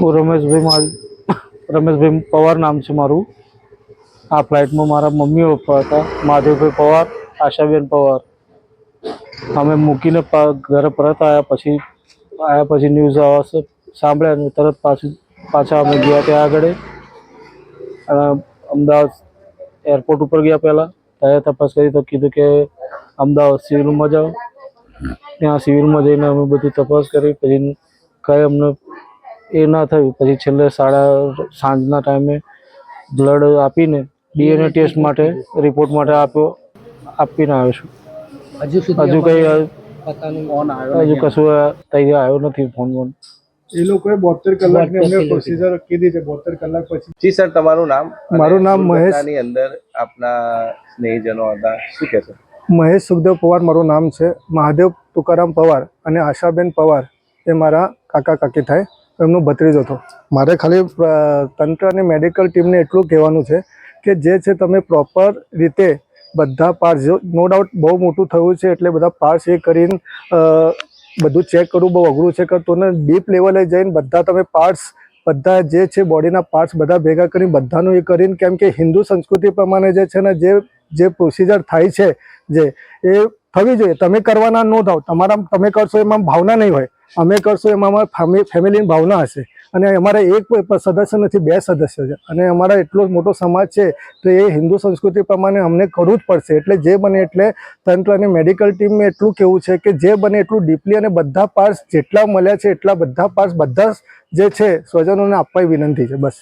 હું રમેશભાઈ માર રમેશભાઈ પવાર નામ છે મારું. આ ફ્લાઇટમાં મારા મમ્મી પપ્પા હતા. મહાદેવભાઈ પવાર, આશાબેન પવાર. અમે મૂકીને ઘરે પરત આવ્યા પછી આવ્યા પછી ન્યૂઝ આવશે સાંભળ્યા અને તરત પાછું પાછા અમે ગયા ત્યાં આગળ. અને અમદાવાદ એરપોર્ટ ઉપર ગયા પહેલાં. ત્યાં તપાસ કરી તો કીધું કે અમદાવાદ સિવિલમાં જાઓ. ત્યાં સિવિલમાં જઈને અમે બધી તપાસ કરી. પછી કંઈ અમને એ ના થયું. પછી છેલ્લે સાડા સાંજના ટાઈમે બ્લડ આપીને ડીએનએ ટેસ્ટ માટે રિપોર્ટ માટે આપ્યો આપીને આવ્યો છું. હજુ હજુ કંઈ હજુ કશું તૈયાર આવ્યો નથી ફોન ફોન એ લોકોએ બોતેર કલાકની અમને પ્રોસીજર કીધી છે બોતેર કલાક પછી. જી સર તમારું નામ મારું નામ મહેશ. ની અંદર આપના સ્નેહીજનો હતા. શું કહેશો મહેશ સુખદેવ પવાર મારું નામ છે. મહાદેવ તુકારામ પવાર અને આશાબેન પવાર એ મારા કાકા કાકી થાય. એમનો ભત્રીજો હતો. મારે ખાલી તંત્ર અને મેડિકલ ટીમને એટલું કહેવાનું છે કે જે છે તમે પ્રોપર રીતે બધા પાર્ટ્સ નો ડાઉટ બહુ મોટું થયું છે એટલે બધા પાર્ટ્સ એ કરીને બધું ચેક કરવું બહુ અઘરું છે કે તોને ડીપ લેવલે જઈને બધા તમે પાર્ટ્સ બધા જે છે બોડીના પાર્ટ્સ બધા ભેગા કરીને બધાનું એ કરીને, કેમ કે હિન્દુ સંસ્કૃતિ પ્રમાણે જે છે ને જે જે પ્રોસિજર થાય છે, જે એ થવી જોઈએ. તમે કરવાના ન થાવ. તમારા તમે કરશો એમાં ભાવના નહીં હોય. અમે કરશો એમાં અમારા ફેમિલી ફેમિલીની ભાવના હશે. અને અમારા એક સદસ્ય નથી, બે સદસ્ય છે. અને અમારા એટલો મોટો સમાજ છે, તો એ હિન્દુ સંસ્કૃતિ પ્રમાણે અમને કરવું જ પડશે. એટલે જે બને એટલે તંત્ર અને મેડિકલ ટીમને એટલું કેવું છે કે જે બને એટલું ડીપલી અને બધા પાર્ટ્સ જેટલા મળ્યા છે, એટલા બધા પાર્ટ્સ બધા જ છે, સ્વજનોને આપવા વિનંતી છે. બસ.